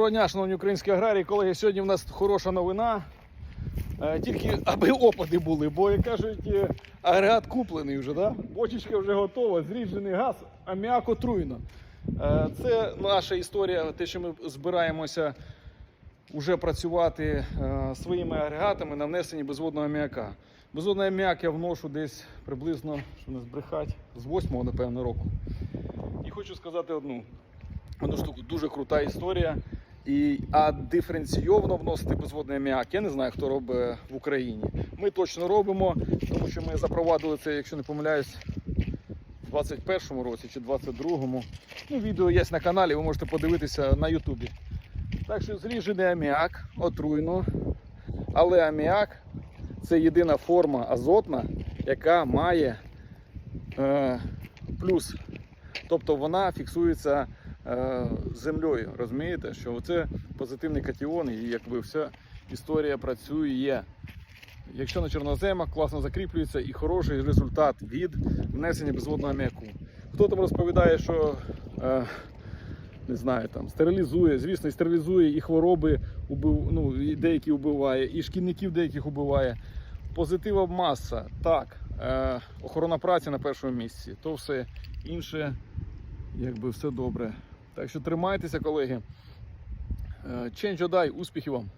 Доброго дня, шановні українські аграрії. Колеги, сьогодні в нас хороша новина. Е, Тільки аби опади були, бо як кажуть, е, агрегат куплений вже, да? бочечка вже готова, зріджений газ, аміак отруєно. Е, Це наша історія, те, що ми збираємося вже працювати своїми агрегатами на внесенні безводного аміака. Безводний аміак я вношу десь приблизно, щоб не збрехати, з 8-го, напевно, року. І хочу сказати одну одну штуку, дуже крута історія. І, а диференційовано вносити безводний аміак, я не знаю, хто робить в Україні. Ми точно робимо, тому що ми запровадили це, якщо не помиляюсь, в 21-му році чи 22-му. Ну, відео є на каналі, ви можете подивитися на Ютубі. Так що зріжений аміак, отруйно. Але аміак це єдина форма азотна, яка має е, плюс. Тобто вона фіксується землею. Розумієте, що це позитивний катіон, і якби вся історія працює. Якщо на чорноземах класно закріплюється і хороший результат від внесення безводного аміаку. Хто там розповідає, що е, не знаю, там стерилізує, звісно, і стерилізує і хвороби ну, і деякі вбиває, і шкідників деяких убиває. Позитива маса, так, е, охорона праці на першому місці, то все інше, якби все добре. Так що тримайтеся, колеги. Чен Change успіхів вам!